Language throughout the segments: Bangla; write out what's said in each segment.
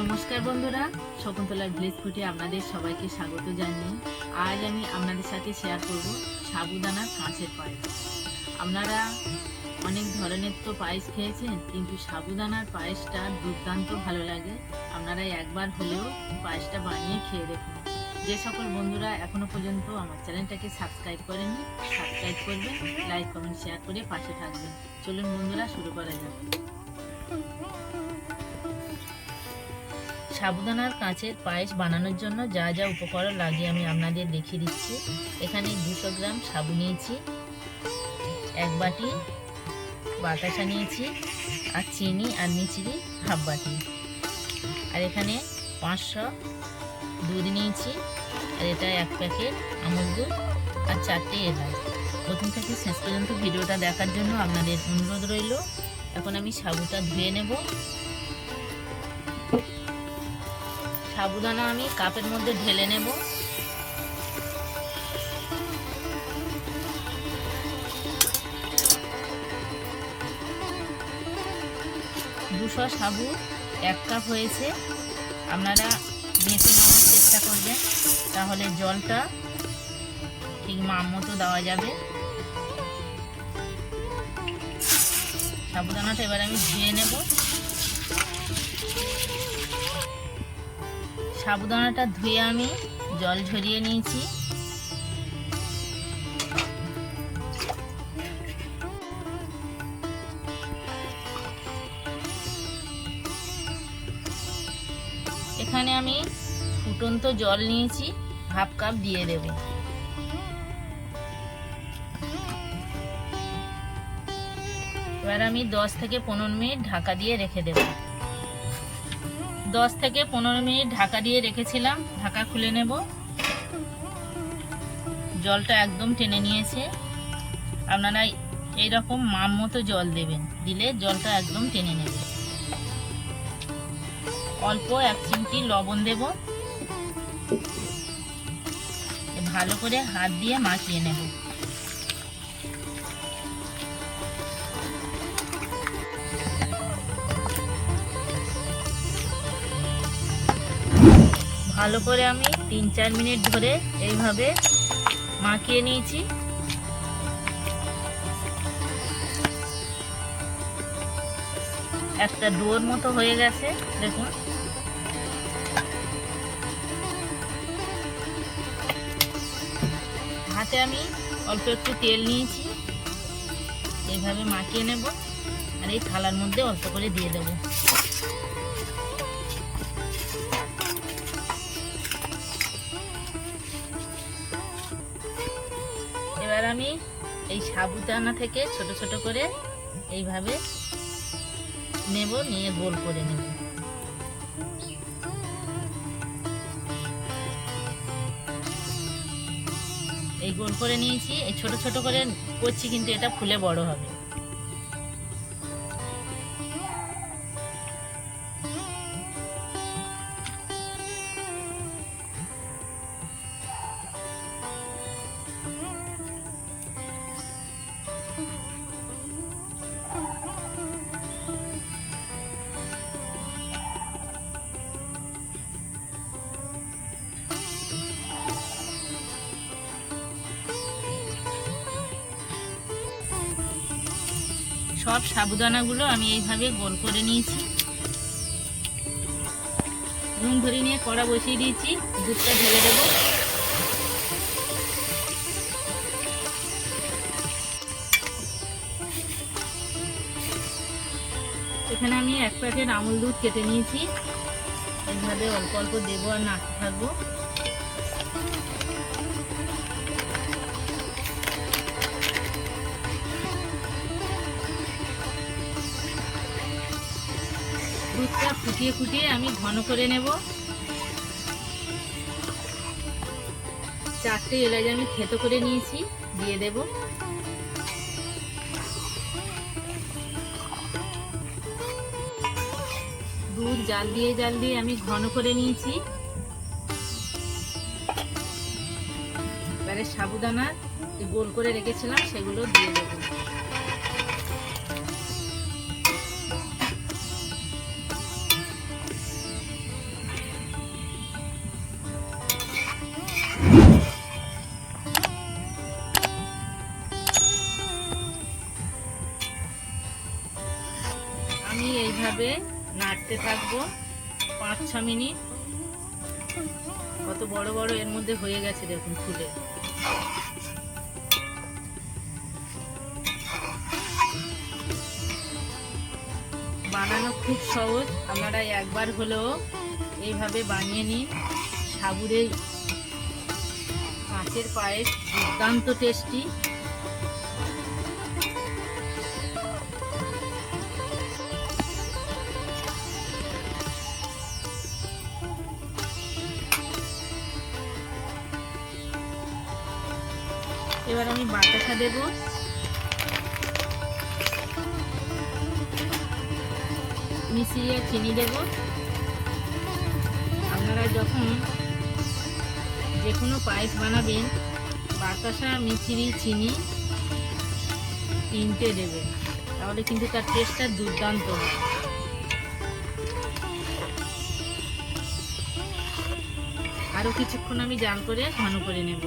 নমস্কার বন্ধুরা, শকুন্তলার ভিলেজ ফুটে আপনাদের সবাইকে স্বাগত জানিয়ে আজ আমি আপনাদের সাথে শেয়ার করব সাবুদানার কাঁচের পায়েস। আপনারা অনেক ধরনের তো পায়েস খেয়েছেন, কিন্তু সাবুদানার পায়েসটা দুর্দান্ত ভালো লাগে। আপনারা একবার হলেও পায়েসটা বানিয়ে খেয়ে দেখুন। যে সকল বন্ধুরা এখনও পর্যন্ত আমার চ্যানেলটাকে সাবস্ক্রাইব করেনি সাবস্ক্রাইব করবেন লাইক কমেন্ট শেয়ার করে পাশে থাকবেন। চলুন বন্ধুরা, শুরু করা যাক। সাবুদানার কাঁচের পায়েস বানানোর জন্য যা যা উপকরণ লাগে আমি আপনাদের দেখিয়ে দিচ্ছি। এখানে দুশো গ্রাম সাবু নিয়েছি, এক বাটি বাতাসা নিয়েছি, আর চিনি আর মিচিরি হাফ বাটি। আর এখানে পাঁচশো দুধ নিয়েছি, আর এটা এক প্যাকেট আমুল দুধ আর চারটে এলাচ। প্রথম থেকে শেষ পর্যন্ত ভিডিওটা দেখার জন্য আপনাদের অনুরোধ রইল। এখন আমি সাবুটা ধুয়ে নেব। সাবুদানা আমি কাপের মধ্যে ঢেলে নেব। দুশো সাবু, এক কাপ হয়েছে। আপনারা মেপে নেওয়ার চেষ্টা করবেন, তাহলে জলটা ঠিক মাপ মতো দেওয়া যাবে। সাবুদানাটা এবার আমি ধুয়ে নেব। সাবুদানাটা ধুয়ে আমি জল ঝরিয়ে নিয়েছি। এখানে আমি ফুটন্ত জল নিয়েছি, হাফ কাপ দিয়ে দেব। এবার আমি দশ থেকে পনেরো মিনিট ঢাকা দিয়ে রেখে দেবো। দশ থেকে পনেরো মিনিট ঢাকা দিয়ে রেখেছিলাম। ঢাকা খুলে নেব। জলটা একদম টেনে নিয়েছে। আপনারা এইরকম মাম মতো জল দেবেন। দিলে জলটা একদম টেনে নেবে। অল্প এক চিমটি লবণ দেব। ভালো করে হাত দিয়ে মাখিয়ে নেব। ভালো করে আমি তিন চার মিনিট ধরে এইভাবে মাখিয়ে নিয়েছি। একটা ডোর মতো হয়ে গেছে, দেখুন। হাতে আমি অল্প একটু তেল নিয়েছি। এইভাবে মাখিয়ে নেব, আর এই থালার মধ্যে অল্প করে দিয়ে দেবো। এবার আমি এই সাবুদানা থেকে ছোট ছোট করে এইভাবে নেব, নিয়ে গোল করে নেব। এই গোল করে নিয়েছি। এই ছোট ছোট করে করছি কিন্তু এটা ফুলে বড় হবে। সব সাবুদানাগুলো আমি এইভাবে গোল করে নিয়েছি। নুন ধরে নিয়ে কড়া বসিয়ে দিয়েছি, দুধটা ঢেলে দেবো। এখানে আমি এক প্যাকেট আমুল দুধ কেটে নিয়েছি। এইভাবে অল্প অল্প দেবো আর নাড়তে থাকব। ফুটিয়ে ফুটিয়ে আমি ঘন করে নেব। চারটে এলাচ আমি থেতো করে নিয়েছি, দিয়ে দেব। দুধ জাল দিয়ে জাল দিয়ে আমি ঘন করে নিয়েছি। এবারে সাবুদানা গোল করে রেখেছিলাম, সেগুলো দিয়ে দেবো। এইভাবে নাড়তে থাকব। পাঁচ, ছ মিনিট। কত বড় বড় এর মধ্যে হয়ে গেছে দেখুন ফুলে। বানানো খুব সহজ। আপনারা একবার হলেও এইভাবে বানিয়ে নিন। সাবুরে মাছের পায়েস দুর্দান্ত টেস্টি এবার আমি বাতাসা দেব। মিশিয়ে চিনি দেব। আপনারা যখন যে কোনো পায়েস বানাবেন, বাতাসা মিচিরি চিনি তিনটে দেবেন। তাহলে কিন্তু তার টেস্টটা দুর্দান্ত হয় আরও কিছুক্ষণ আমি জাল করে ঘন করে নেব।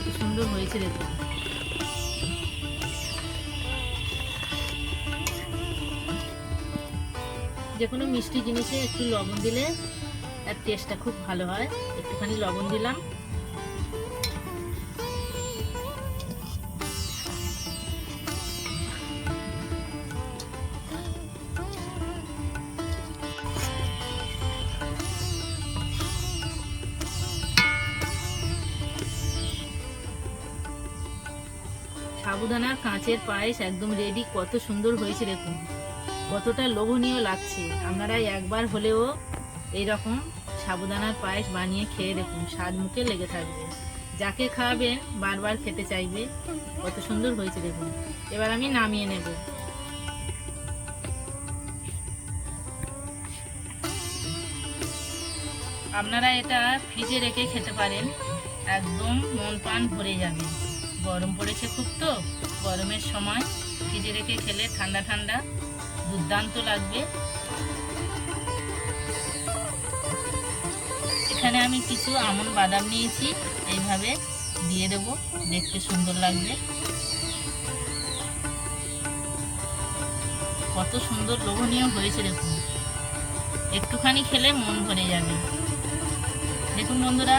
কত সুন্দর হয়েছে দেখুন যে কোনো মিষ্টি জিনিসে একটু লবণ দিলে তার টেস্টটা খুব ভালো হয়। একটুখানি লবণ দিলাম। সাবুদানার কাঁচের পায়েস একদম রেডি কত সুন্দর হয়েছে দেখুন। কতটা লোভনীয় লাগছে। আপনারা একবার হলেও এইরকম সাবুদানার পায়েস বানিয়ে খেয়ে দেখুন, স্বাদ মুখে লেগে থাকবে। যাকে খাওয়াবেন বারবার খেতে চাইবে। কত সুন্দর হয়েছে দেখুন। এবার আমি নামিয়ে নেব। আপনারা এটা ফ্রিজে রেখে খেতে পারেন। একদম মন প্রাণ ভরে যাবে। গরম পড়েছে খুব তো, গরমের সময় ফ্রিজে রেখে খেলে ঠান্ডা ঠান্ডা, দুর্দান্ত লাগবে। এখানে আমি কিছু আমন বাদাম নিয়েছি, এইভাবে দিয়ে দেব, দেখতে সুন্দর লাগবে। কত সুন্দর লোভনীয় হয়েছে দেখুন। একটুখানি খেলে মন ভরে যাবে। দেখুন বন্ধুরা